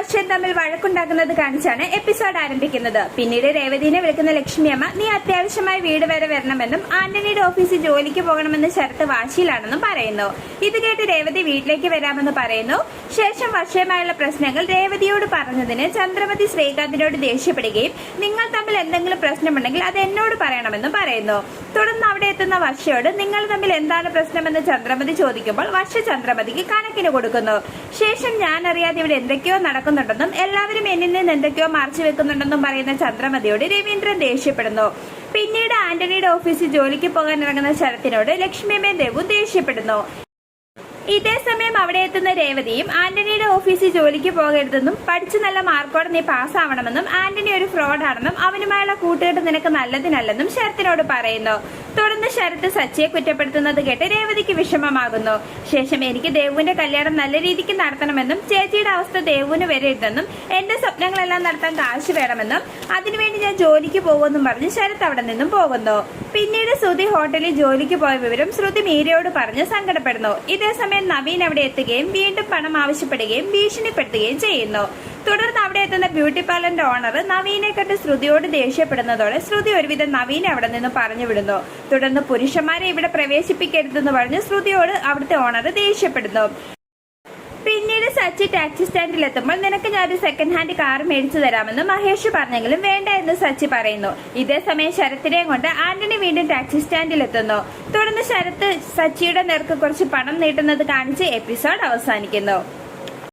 വർഷം തമ്മിൽ വഴക്കുണ്ടാക്കുന്നത് കാണിച്ചാണ് എപ്പിസോഡ് ആരംഭിക്കുന്നത്. പിന്നീട് രേവതിനെ വിളിക്കുന്ന ലക്ഷ്മിയമ്മ നീ അത്യാവശ്യമായി വീട് വരെ വരണമെന്നും ആന്റണിയുടെ ഓഫീസിൽ ജോലിക്ക് പോകണമെന്ന് ശരത്ത് വാശിയിലാണെന്നും പറയുന്നു. ഇത് കേട്ട് രേവതി വീട്ടിലേക്ക് വരാമെന്ന് പറയുന്നു. ശേഷം വർഷയുമായുള്ള പ്രശ്നങ്ങൾ രേവതിയോട് പറഞ്ഞതിന് ചന്ദ്രമതി ശ്രീകാന്തിനോട് ദേഷ്യപ്പെടുകയും നിങ്ങൾ തമ്മിൽ എന്തെങ്കിലും പ്രശ്നമുണ്ടെങ്കിൽ അത് എന്നോട് പറയണമെന്നും പറയുന്നു. തുടർന്ന് എത്തുന്ന വർഷയോട് നിങ്ങൾ തമ്മിൽ എന്താണ് പ്രശ്നമെന്ന് ചന്ദ്രമതി ചോദിക്കുമ്പോൾ വർഷ ചന്ദ്രമതിക്ക് കണക്കിന് കൊടുക്കുന്നു. ശേഷം ഞാൻ അറിയാതെ ഇവിടെ എന്തൊക്കെയോ നടക്കുന്നുണ്ടെന്നും എല്ലാവരും എന്നിൽ നിന്ന് എന്തൊക്കെയോ മറച്ചു വെക്കുന്നുണ്ടെന്നും പറയുന്ന ചന്ദ്രമതിയോട് രവീന്ദ്രൻ ദേഷ്യപ്പെടുന്നു. പിന്നീട് ആന്റണിയുടെ ഓഫീസിൽ ജോലിക്ക് പോകാൻ ഇറങ്ങുന്ന ശരത്തിനോട് ലക്ഷ്മിയമ്മയും ദേവു ദേഷ്യപ്പെടുന്നു. ഇതേ സമയം അവിടെ എത്തുന്ന രേവതിയും ആന്റണിയുടെ ഓഫീസിൽ ജോലിക്ക് പോകരുതെന്നും പഠിച്ചു നല്ല മാർക്കോടെ നീ പാസ്സാവണമെന്നും ആന്റണി ഒരു ഫ്രോഡാണെന്നും അവനുമായുള്ള കൂട്ടുകെട്ട് നിനക്ക് നല്ലതിനല്ലെന്നും ശരത്തിനോട് പറയുന്നു. തുടർന്ന് ശരത്ത് സച്ചിയെ കുറ്റപ്പെടുത്തുന്നത് കേട്ട് രേവതിക്ക് വിഷമമാകുന്നു. ശേഷം എനിക്ക് ദേവുവിന്റെ കല്യാണം നല്ല രീതിക്ക് നടത്തണമെന്നും ചേച്ചിയുടെ അവസ്ഥ ദേവുവിന് വരരുതെന്നും എന്റെ സ്വപ്നങ്ങളെല്ലാം നടത്താൻ കാശ് വേണമെന്നും അതിനുവേണ്ടി ഞാൻ ജോലിക്ക് പോകുമെന്നും പറഞ്ഞ് ശരത്ത് അവിടെ നിന്നും പോകുന്നു. പിന്നീട് ശ്രുതി ഹോട്ടലിൽ ജോലിക്ക് പോയ വിവരം ശ്രുതി മീരയോട് പറഞ്ഞ് സങ്കടപ്പെടുന്നു. ഇതേസമയം നവീൻ അവിടെ എത്തുകയും വീണ്ടും പണം ആവശ്യപ്പെടുകയും ഭീഷണിപ്പെടുത്തുകയും ചെയ്യുന്നു. തുടർന്ന് അവിടെ എത്തുന്ന ബ്യൂട്ടി പാർലറിന്റെ ഓണർ നവീനെ കണ്ട് ശ്രുതിയോട് ദേഷ്യപ്പെടുന്നതോടെ ശ്രുതി ഒരുവിധം നവീനെ അവിടെ നിന്ന് പറഞ്ഞു വിടുന്നു തുടർന്ന് പുരുഷന്മാരെ ഇവിടെ പ്രവേശിപ്പിക്കരുതെന്ന് പറഞ്ഞ് ശ്രുതിയോട് അവിടുത്തെ ഓണർ ദേഷ്യപ്പെടുന്നു. പിന്നീട് സച്ചി ടാക്സി സ്റ്റാൻഡിൽ എത്തുമ്പോൾ നിനക്ക് ഞാൻ ഒരു സെക്കൻഡ് ഹാൻഡ് കാർ മേടിച്ചു തരാമെന്ന് മഹേഷ് പറഞ്ഞെങ്കിലും വേണ്ട എന്ന് സച്ചി പറയുന്നു. ഇതേ സമയം ശരത്തിനെയും കൊണ്ട് ആന്റണി വീണ്ടും ടാക്സി സ്റ്റാൻഡിൽ എത്തുന്നു തുടർന്ന് ശരത്ത് സച്ചിയുടെ നേർക്ക് കുറച്ച് പണം നീട്ടുന്നത് കാണിച്ച് എപ്പിസോഡ് അവസാനിക്കുന്നു.